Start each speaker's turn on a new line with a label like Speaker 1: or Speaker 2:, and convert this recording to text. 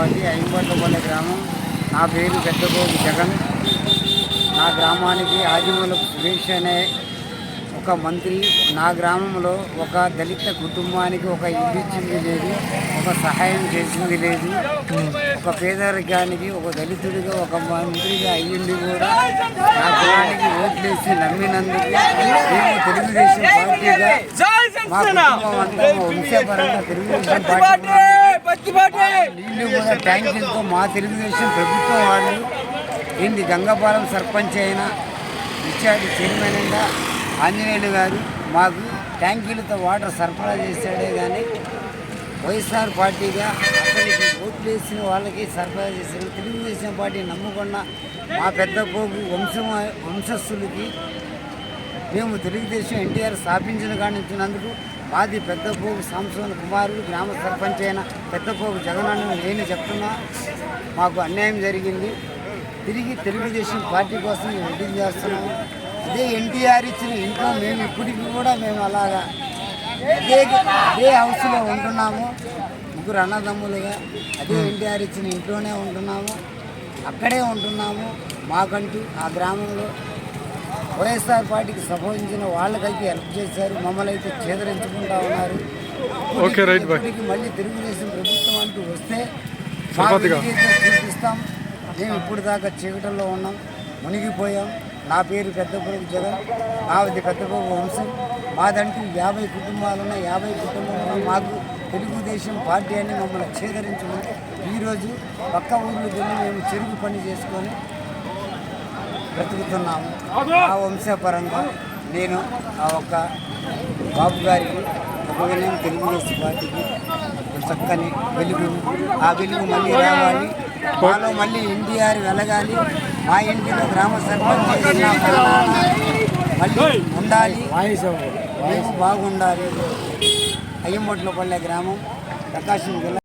Speaker 1: Party ఐంబట్లపల్లె గ్రామం. నా పేరు పెద్దగోగు జగన్. నా గ్రామానికి ఆదిమూల సురేష్ అనే ఒక మంత్రి. నా గ్రామంలో ఒక దళిత కుటుంబానికి ఒక ఇల్లు ఇచ్చింది లేదు. ఒక సహాయం చేసింది లేదు. ఒక పేదరికానికి ఒక దళితుడిగా ఒక మంత్రిగా అయ్యింది కూడా. నా కులానికి ఓట్లేసి నమ్మినందుకు మేము తెలుగుదేశం పార్టీగా మా కుటుంబం అంతా వంశపరంగా తెలుగుదేశం పార్టీ నీళ్ళు కూడా ట్యాంకులతో మా తెలుగుదేశం ప్రభుత్వం వాళ్ళు ఏంది గంగపాలం సర్పంచ్ అయినా ఇచ్చాడు చైర్మన్ అయినా ఆంజనేయులు గారు మాకు ట్యాంకీలతో వాటర్ సరఫరా చేశాడే కానీ వైఎస్ఆర్ పార్టీగా అతనికి ఓట్లు వేసిన వాళ్ళకి సరఫరా చేశారు. తెలుగుదేశం పార్టీ నమ్ముకున్న మా పెద్ద కోపు వంశం వంశస్థులకి మేము తెలుగుదేశం ఎన్టీఆర్ స్థాపించిన కానించినందుకు మాది పెద్దపోగు సాంసోన్ కుమారుడు గ్రామ సర్పంచ్ అయిన పెద్దపోగు జగనన్న నేను చెప్తున్నా మాకు అన్యాయం జరిగింది. తిరిగి తెలుగుదేశం పార్టీ కోసం మేము వెయిటింగ్ చేస్తున్నాము అదే ఎన్టీఆర్ ఇచ్చిన ఇంట్లో మేము ఇప్పటికి కూడా మేము అలాగా అదే అదే హౌస్లో ఉంటున్నాము. ముగ్గురు అన్నదమ్ములుగా అదే ఎన్టీఆర్ ఇచ్చిన ఇంట్లోనే ఉంటున్నాము. అక్కడే ఉంటున్నాము. మాకంటూ ఆ గ్రామంలో వైఎస్ఆర్ పార్టీకి సంబంధించిన వాళ్ళకైతే హెల్ప్ చేశారు. మమ్మల్ని అయితే చేదరించుకుంటా ఉన్నారు.
Speaker 2: ఓకే, రైట్
Speaker 1: మళ్ళీ తెలుగుదేశం ప్రభుత్వం అంటూ వస్తే చూపిస్తాం. మేము ఇప్పుడు దాకా చీకటంలో ఉన్నాం. మునిగిపోయాం. నా పేరు పెద్దపురం జగన్. నాది పెద్దపురం వంశం. మాదంటూ యాభై కుటుంబాలు ఉన్నాయి యాభై కుటుంబంలో మాకు తెలుగుదేశం పార్టీ అని మమ్మల్ని చేదరించుకుని ఈరోజు పక్క ఊర్లకు వెళ్ళి మేము చెరుకు పని చేసుకొని బ్రతుకుతున్నాము. ఆ వంశపరంగా నేను ఆ ఒక్క బాబు గారికి ఒక వినయం తెలుగుదేశం పార్టీకి చక్కని వెలుగు ఆ వెలుగు మళ్ళీ రావాలి. మాలో మళ్ళీ ఎన్టీఆర్ వెలగాలి. మా ఇంటిలో గ్రామ సర్పంచ్ మళ్ళీ ఉండాలి. బాగుండాలి. అయ్యంబొట్లపల్లె గ్రామం ప్రకాశం జిల్లా.